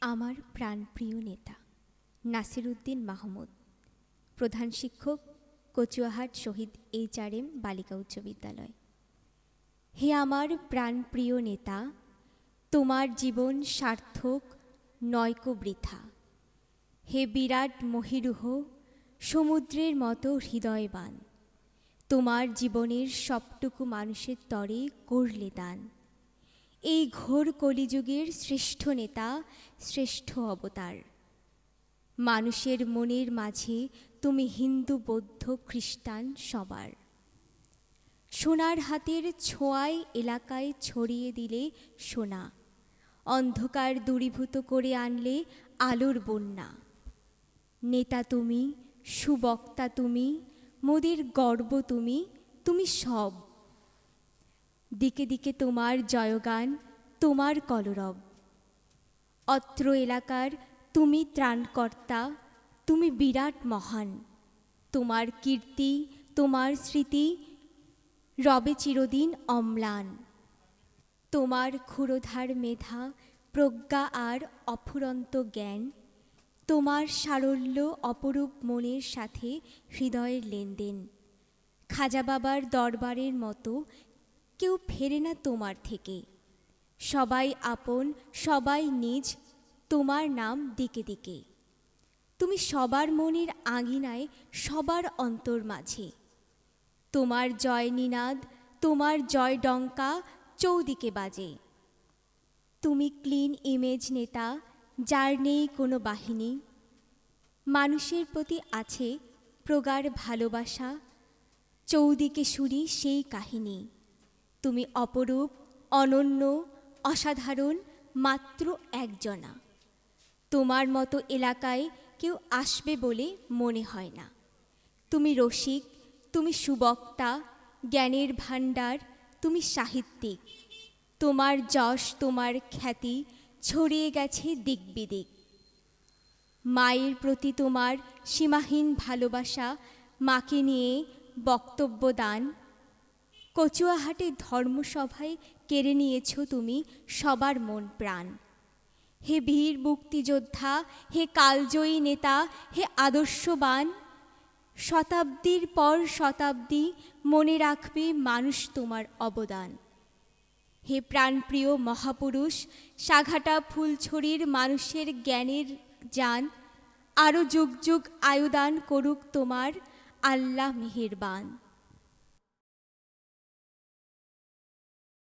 আমার প্রাণপ্রিয় নেতা নাসিরুদ্দিন মাহমুদ, প্রধান শিক্ষক, কচুয়াহাট শহীদ এইচ আর এম বালিকা উচ্চ বিদ্যালয়। হে আমার প্রাণপ্রিয় নেতা, তোমার জীবন সার্থক, নয়কো বৃথা। হে বিরাট মহিরুহ, সমুদ্রের মতো হৃদয়বান, তোমার জীবনের সবটুকু মানুষের তরে করলে দান। এই ঘোর কলিযুগের শ্রেষ্ঠ নেতা, শ্রেষ্ঠ অবতার। মানুষের মনের মাঝে তুমি হিন্দু, বৌদ্ধ, খ্রিস্টান সবার। সোনার হাতের ছোঁয়ায় এলাকায় ছড়িয়ে দিলে সোনা। অন্ধকার দূরীভূত করে আনলে আলোর বন্যা। নেতা তুমি, সুবক্তা তুমি, মোদের গর্ব তুমি তুমি সব। দিকে দিকে তোমার জয়গান, তোমার কলরব। অত্র এলাকার তুমি ত্রাণকর্তা, তুমি বিরাট মহান। তোমার কীর্তি, তোমার স্মৃতি, রবে চিরদিন অম্লান। তোমার ক্ষুরোধার মেধা, প্রজ্ঞা আর অফুরন্ত জ্ঞান, তোমার সারল্য অপরূপ মনের সাথে হৃদয়ের লেনদেন। খাজা বাবার দরবারের মতো কেউ ফেরে না তোমার থেকে। সবাই আপন, সবাই নিজ, তোমার নাম দিকে দিকে। তুমি সবার মনের আঙিনায়, সবার অন্তর মাঝে। তোমার জয় নিনাদ, তোমার জয় ডঙ্কা চৌদিকে বাজে। তুমি ক্লিন ইমেজ নেতা, যার নেই কোনো বাহিনী। মানুষের প্রতি আছে প্রগাঢ় ভালোবাসা। চৌদিকে শুনি সেই কাহিনী। তুমি অপরূপ, অনন্য, অসাধারণ, মাত্র একজনা। তোমার মতো এলাকায় কেউ আসবে বলে মনে হয় না। তুমি রসিক, তুমি সুবক্তা, জ্ঞানের ভাণ্ডার, তুমি সাহিত্যিক। তোমার যশ, তোমার খ্যাতি ছড়িয়ে গেছে দিক বিদিক। মায়ের প্রতি তোমার সীমাহীন ভালোবাসা মাকে নিয়ে বক্তব্য দান কচুয়াহাটে ধর্মসভায় কেড়ে নিয়েছ তুমি সবার মন প্রাণ। হে বীর মুক্তিযোদ্ধা, হে কালজয়ী নেতা, হে আদর্শবান, শতাব্দীর পর শতাব্দী মনে রাখবে মানুষ তোমার অবদান। হে প্রাণপ্রিয় মহাপুরুষ, সাঘাটা ফুলছড়ির মানুষের জ্ঞানের যান আরও যুগ যুগ আয়ুদান করুক তোমার আল্লাহ মেহেরবান।